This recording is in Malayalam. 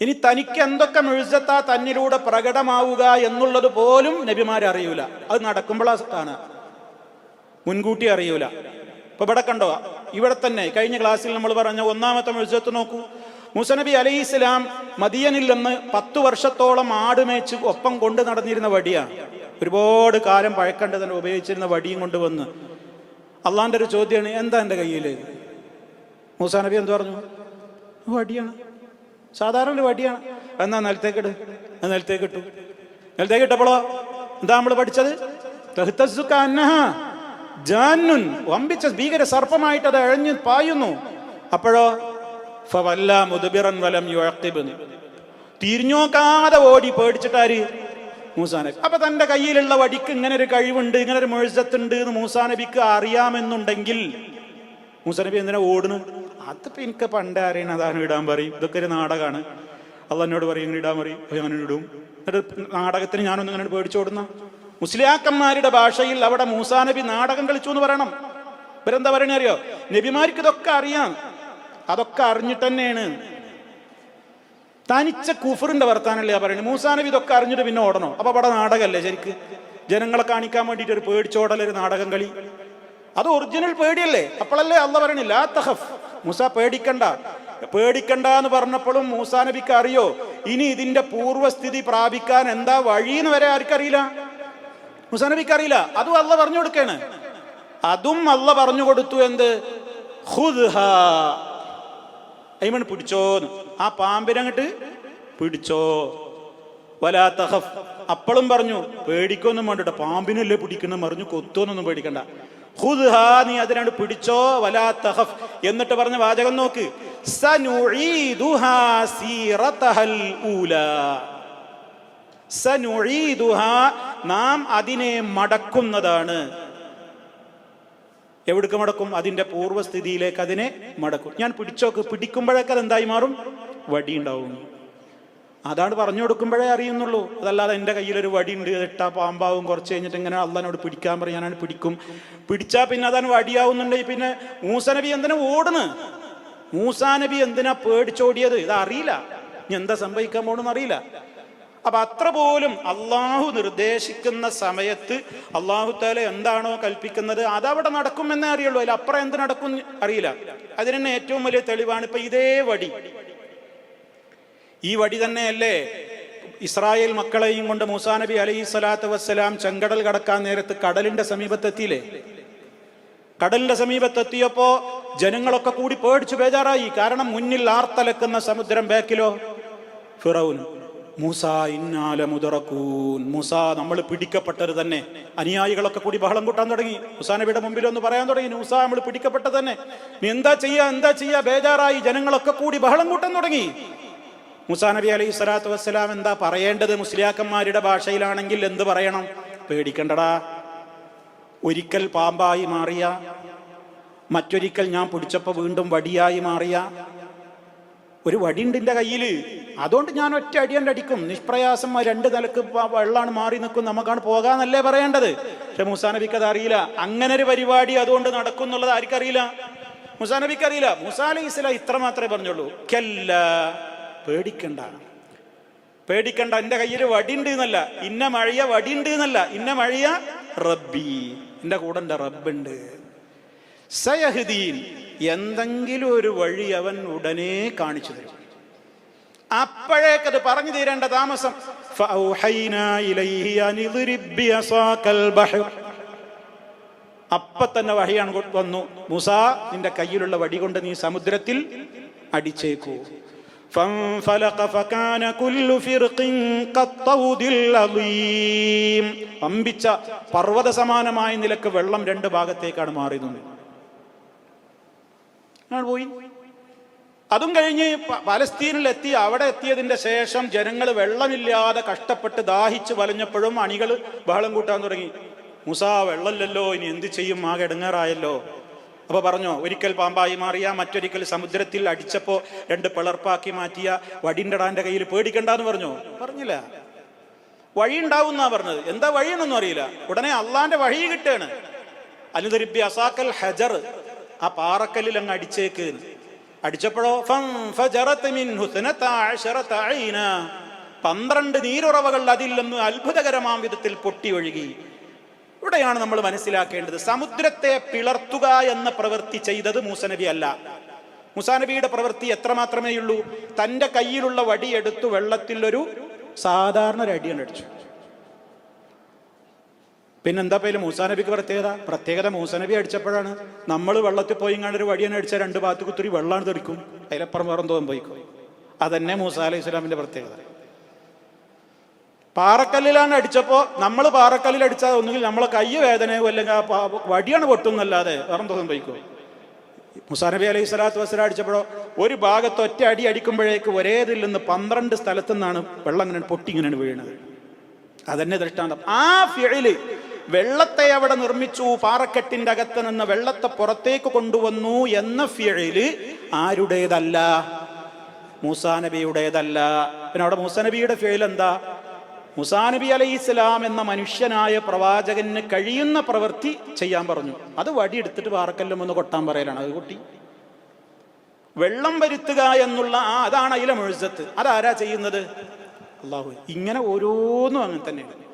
ഇനി തനിക്ക് എന്തൊക്കെ മെഴുസത്താ തന്നിലൂടെ പ്രകടമാവുക എന്നുള്ളത് പോലും നബിമാരെ അറിയൂല. അത് നടക്കുമ്പോഴാണ് മുൻകൂട്ടി അറിയൂല. ഇപ്പൊ ഇവിടെ കണ്ടോ? ഇവിടെ തന്നെ കഴിഞ്ഞ ക്ലാസ്സിൽ നമ്മൾ പറഞ്ഞ ഒന്നാമത്തെ മെഴുസത്ത് നോക്കൂ. മുസനബി അലൈഹി ഇസ്ലാം മദിയനിൽ നിന്ന് പത്ത് വർഷത്തോളം ആട് മേച്ച് ഒപ്പം കൊണ്ട് നടന്നിരുന്ന വടിയാണ്. ഒരുപാട് കാലം പഴക്കണ്ട് തന്നെ ഉപയോഗിച്ചിരുന്ന വടിയും കൊണ്ടുവന്ന് അള്ളാന്റെ ഒരു ചോദ്യമാണ് എന്താ എന്റെ കയ്യിൽ മൂസാ നബി എന്ത് പറഞ്ഞു? വടിയാണ്. സാധാരണ ഒരു വടിയാണ്. എന്നാ നിലത്തേക്കിട് നിലത്തേക്ക് ഇട്ടു. നിലത്തേക്ക് ഇട്ടപ്പോളോ? എന്താ നമ്മൾ പഠിച്ചത്? ജാനുൻ വമ്പിച്ച ഭീകര സർപ്പമായിട്ട് അത് അഴഞ്ഞു പായുന്നു. അപ്പോഴോ? ഫവല്ല മുതുബിറൻ വലം യുഴക്കിബ് തിരിഞ്ഞോക്കാതെ ഓടി പേടിച്ചിട്ടാര് മൂസാനബി അപ്പൊ തന്റെ കയ്യിലുള്ള വടിക്ക് ഇങ്ങനെ ഒരു കഴിവുണ്ട് ഇങ്ങനെ ഒരു മുഴുസത്തുണ്ട് എന്ന് മൂസാനബിക്ക് അറിയാമെന്നുണ്ടെങ്കിൽ മൂസാനബി എന്തിനാ ഓടുന്നു അതിപ്പോ എനിക്ക് പണ്ടേ അറിയണം അതാണ് ഇടാൻ പറയും. ഇതൊക്കെ ഒരു നാടകമാണ് അത് എന്നോട് പറയും ഇങ്ങനെ ഇടാൻ പറയും. ഞാൻ ഇടും. എന്നിട്ട് നാടകത്തിന് ഞാനൊന്നും ഇങ്ങനെ പേടിച്ചോടുന്ന മുസ്ലിയാക്കന്മാരുടെ ഭാഷയിൽ അവിടെ മൂസാനബി നാടകം കളിച്ചു എന്ന് പറയണം. ഇവരെന്താ പറയണേ അറിയോ? നബിമാർക്ക് ഇതൊക്കെ അറിയാം. അതൊക്കെ അറിഞ്ഞിട്ട് തന്നെയാണ്. തനിച്ച കുഫറിന്റെ വർത്താനല്ലേ പറയുന്നത് മൂസാനബി ഇതൊക്കെ അറിഞ്ഞിട്ട് പിന്നെ ഓടണോ. അപ്പൊ അവിടെ നാടകമല്ലേ ശരിക്ക്? ജനങ്ങളെ കാണിക്കാൻ വേണ്ടിയിട്ട് ഒരു പേടിച്ചോടൽ ഒരു നാടകം കളി. അത് ഒറിജിനൽ പേടിയല്ലേ? അപ്പോഴല്ലേ അല്ല പറയണില്ല തഹഫ് മൂസ പേടിക്കണ്ട. പേടിക്കണ്ട എന്ന് പറഞ്ഞപ്പോഴും മൂസ നബിക്ക് അറിയോ? ഇനി ഇതിന്റെ പൂർവസ്ഥിതി പ്രാപിക്കാൻ എന്താ വഴി എന്ന് വരെ ആർക്കറിയില്ല? മൂസ നബിക്ക് അറിയില്ല. അതും അല്ല പറഞ്ഞു കൊടുക്കാണ്. അതും അല്ല പറഞ്ഞു കൊടുത്തു എന്ത്? അയ്മൺ പിടിച്ചോന്ന് ആ പാമ്പിനങ്ങട്ട് പിടിച്ചോ. വലാ അപ്പളും പറഞ്ഞു പേടിക്കൊന്നും വേണ്ടട്ടോ പാമ്പിനല്ലേ പിടിക്കുന്ന മറിഞ്ഞു കൊത്തോന്നൊന്നും പേടിക്കണ്ട. ഖുദ്ഹാ നീ അതിനാണ് പിടിച്ചോ? വലാ തഹഫ് എന്നിട്ട് പറഞ്ഞ വാചകം നോക്ക്. നാം അതിനെ മടക്കുന്നതാണ്. എവിടേക്ക് മടക്കും? അതിന്റെ പൂർവസ്ഥിതിയിലേക്ക് അതിനെ മടക്കും. ഞാൻ പിടിച്ചോക്ക് പിടിക്കുമ്പോഴൊക്കെ അത് എന്തായി മാറും? വടി ഉണ്ടാവും. അതാണ് പറഞ്ഞു കൊടുക്കുമ്പോഴേ അറിയുന്നുള്ളൂ. അതല്ലാതെ എന്റെ കയ്യിലൊരു വടി ഉണ്ട് ഇട്ടാ പാമ്പാവും കുറച്ച് കഴിഞ്ഞിട്ട് ഇങ്ങനെ അള്ളനോട് പിടിക്കാൻ പറയാനാണ് പിടിക്കും. പിടിച്ചാൽ പിന്നെ അതാണ് വടിയാവുന്നുണ്ടെങ്കിൽ പിന്നെ മൂസനബി എന്തിനാ ഓടുന്നു? മൂസാനബി എന്തിനാ പേടിച്ചോടിയത്? ഇത് അറിയില്ല ഇനി എന്താ സംഭവിക്കാൻ പോണെന്ന് അറിയില്ല. അപ്പൊ അത്ര പോലും അള്ളാഹു നിർദ്ദേശിക്കുന്ന സമയത്ത് അള്ളാഹു താല എന്താണോ കൽപ്പിക്കുന്നത് അതവിടെ നടക്കുമെന്നേ അറിയുള്ളൂ. അതിൽ അപ്പുറം എന്ത് നടക്കും അറിയില്ല. അതിന് ഏറ്റവും വലിയ തെളിവാണ് ഇപ്പൊ ഇതേ വടി. ഈ വടി തന്നെയല്ലേ? ഇസ്രായേൽ മക്കളെയും കൊണ്ട് മൂസാ നബി അലൈഹി സ്വലാത്തു വസ്സലാം ചെങ്കടൽ കടക്കാൻ നേരത്ത് കടലിന്റെ സമീപത്തെത്തിയില്ലേ? കടലിന്റെ സമീപത്തെത്തിയപ്പോ ജനങ്ങളൊക്കെ കൂടി പേടിച്ചു ബേജാറായി. കാരണം മുന്നിൽ ആർത്തലക്കുന്ന സമുദ്രം ബാക്കിലോ? ഫിറൌൻ. മൂസ ഇന്നാല നമ്മൾ പിടിക്കപ്പെട്ടത് തന്നെ. അനുയായികളൊക്കെ കൂടി ബഹളം കൂട്ടാൻ തുടങ്ങി. മൂസാ നബിയുടെ മുമ്പിൽ ഒന്ന് പറയാൻ തുടങ്ങി. മൂസ നമ്മൾ പിടിക്കപ്പെട്ടത് തന്നെ. എന്താ ചെയ്യാ? എന്താ ചെയ്യാ? ബേജാറായി. ജനങ്ങളൊക്കെ കൂടി ബഹളം കൂട്ടാൻ തുടങ്ങി. മുസാ നബി അലൈഹി സ്വലാത്തു വസ്സലാം എന്താ പറയേണ്ടത് മുസ്ലിയാക്കന്മാരുടെ ഭാഷയിലാണെങ്കിൽ എന്ത് പറയണം? പേടിക്കണ്ടടാ. ഒരിക്കൽ പാമ്പായി മാറിയ മറ്റൊരിക്കൽ ഞാൻ പിടിച്ചപ്പോൾ വീണ്ടും വടിയായി മാറിയ. ഒരു വടിയുണ്ട് എന്റെ കയ്യിൽ അതുകൊണ്ട് ഞാൻ ഒറ്റ അടിയണ്ട് അടിക്കും. നിഷ്പ്രയാസം രണ്ട് നിലയ്ക്ക് വെള്ളമാണ് മാറി നിൽക്കും. നമുക്കാണ് പോകാന്നല്ലേ പറയേണ്ടത്? പക്ഷെ മുസാ നബിക്ക് അത് അറിയില്ല അങ്ങനെ ഒരു പരിപാടി അതുകൊണ്ട് നടക്കും എന്നുള്ളത് ആർക്കറിയില്ല? മുസാ നബിക്ക് അറിയില്ല. മുസാ അലൈഹി ഇത്ര മാത്രമേ പറഞ്ഞുള്ളൂ. കല്ല. പേടിക്കണ്ട. പേടിക്കണ്ട എന്റെ കയ്യിൽ വടിയുണ്ട് എന്നല്ല. ഇന്ന മഴയ വടിയുണ്ട് എന്നല്ല. ഇന്ന മഴയ റബ്ബി. എന്റെ കൂടെ എന്റെ റബ്ബുണ്ട്. സയഹുദീൻ എന്തെങ്കിലും ഒരു വഴി അവൻ ഉടനെ കാണിച്ചു തരും. അപ്പോഴേക്കത് പറഞ്ഞു തീരേണ്ട താമസം. അപ്പൊ തന്നെ വഴിയാണ് വന്നു. മുസ നിന്റെ കയ്യിലുള്ള വടി കൊണ്ട് നീ സമുദ്രത്തിൽ അടിച്ചേക്കൂ. فانفلق فكان كل فرق كالطود العظيم. അമ്പിച്ച പർവ്വത സമാനമായ നിലക്ക് വെള്ളം രണ്ട് ഭാഗത്തേക്കാണ് മാറിയത് ആണ് പോയി അതും കഴിഞ്ഞ് പ- പലസ്തീനിൽ എത്തി അവിടെ എത്തിയതിന്റെ ശേഷം ജനങ്ങൾ വെള്ളമില്ലാതെ കഷ്ടപ്പെട്ട് ദാഹിച്ച് വലഞ്ഞപ്പോഴും അണികൾ ബഹളം കൂട്ടാൻ തുടങ്ങി മുസാ വെള്ളമില്ലല്ലോ ഇനി എന്ത് ചെയ്യും ആകെ ഇടങ്ങേറായല്ലോ അപ്പൊ പറഞ്ഞോ ഒരിക്കൽ പാമ്പായി മാറിയ മറ്റൊരിക്കൽ സമുദ്രത്തിൽ അടിച്ചപ്പോ രണ്ട് പിളർപ്പാക്കി മാറ്റിയ വടിന്റെടാന്റെ കയ്യിൽ പേടിക്കണ്ടെന്ന് പറഞ്ഞോ? പറഞ്ഞില്ല. വഴി ഉണ്ടാവും എന്നാ പറഞ്ഞത്. എന്താ വഴിയെന്നൊന്നും അറിയില്ല. ഉടനെ അള്ളാന്റെ വഴി കിട്ടുകയാണ് അനുദരിപ്പി അസാക്കൽ ഹജർ. ആ പാറക്കല്ലിൽ അങ്ങ് അടിച്ചേക്ക് അടിച്ചപ്പോഴോ. പന്ത്രണ്ട് നീരുറവകൾ അതിൽ നിന്ന് അത്ഭുതകരമാം വിധത്തിൽ പൊട്ടി ഒഴുകി. ഇവിടെയാണ് നമ്മൾ മനസ്സിലാക്കേണ്ടത്? സമുദ്രത്തെ പിളർത്തുക എന്ന പ്രവൃത്തി ചെയ്തത് മൂസനബി അല്ല മുസാനബിയുടെ പ്രവൃത്തി എത്ര മാത്രമേ ഉള്ളൂ? തന്റെ കയ്യിലുള്ള വടിയെടുത്ത് വെള്ളത്തിൽ ഒരു സാധാരണ ഒരു അടിയാണ് അടിച്ചു. പിന്നെന്താ പേര് മൂസാനബിക്ക് പ്രത്യേകത? പ്രത്യേകത മൂസാനബി അടിച്ചപ്പോഴാണ്. നമ്മൾ വെള്ളത്തിൽ പോയി ഇങ്ങാണ്ട് ഒരു വടിയാണ് അടിച്ച രണ്ട് ഭാഗത്ത് കുത്തിരി വെള്ളമാണ് തെറിക്കും. അതിലപ്പുറം വേറെ തോന്നും പോയിക്കും അതന്നെ മൂസാ അലൈഹി സ്വലാമിന്റെ പ്രത്യേകത. പാറക്കല്ലിലാണ് അടിച്ചപ്പോൾ നമ്മൾ പാറക്കല്ലിൽ അടിച്ചാൽ ഒന്നുകിൽ നമ്മളെ കൈ വേദനയോ അല്ലെങ്കിൽ ആ വടിയാണ് പൊട്ടുന്നല്ലാതെ വേറെ തോന്നും പോയിക്കും മുസാനബി അലൈഹി സ്വലാത്തു വസ്സലാം അടിച്ചപ്പോഴോ ഒരു ഭാഗത്ത് ഒറ്റ അടി അടിക്കുമ്പോഴേക്ക് ഒരേ ഇതിൽ നിന്ന് പന്ത്രണ്ട് സ്ഥലത്തു നിന്നാണ് വെള്ളം ഇങ്ങനെ പൊട്ടി ഇങ്ങനെ വീഴുന്നത് അതന്നെ ദൃഷ്ടാന്തം. ആ ഫിഴിൽ വെള്ളത്തെ അവിടെ നിർമ്മിച്ചു പാറക്കെട്ടിന്റെ അകത്ത് നിന്ന് വെള്ളത്തെ പുറത്തേക്ക് കൊണ്ടുവന്നു എന്ന ഫിഴിൽ ആരുടേതല്ല? മൂസാ നബിയുടേതല്ല പിന്നെ അവിടെ മൂസാ നബിയുടെ ഫിഴൽ എന്താ മുസാ നബി അലൈഹി ഇസ്ലാം എന്ന മനുഷ്യനായ പ്രവാചകന് കഴിയുന്ന പ്രവൃത്തി ചെയ്യാൻ പറഞ്ഞു. അത് വടിയെടുത്തിട്ട് പാറക്കല്ലും ഒന്ന് കൊട്ടാൻ പറയലാണ്. അത് കൊട്ടി. വെള്ളം വരുത്തുക എന്നുള്ള ആ അതാണ് അതിലെ മുഴുസത്ത്. അതാരാ ചെയ്യുന്നത്? അള്ളാഹു ഇങ്ങനെ ഓരോന്നും അങ്ങനെ തന്നെയാണ്.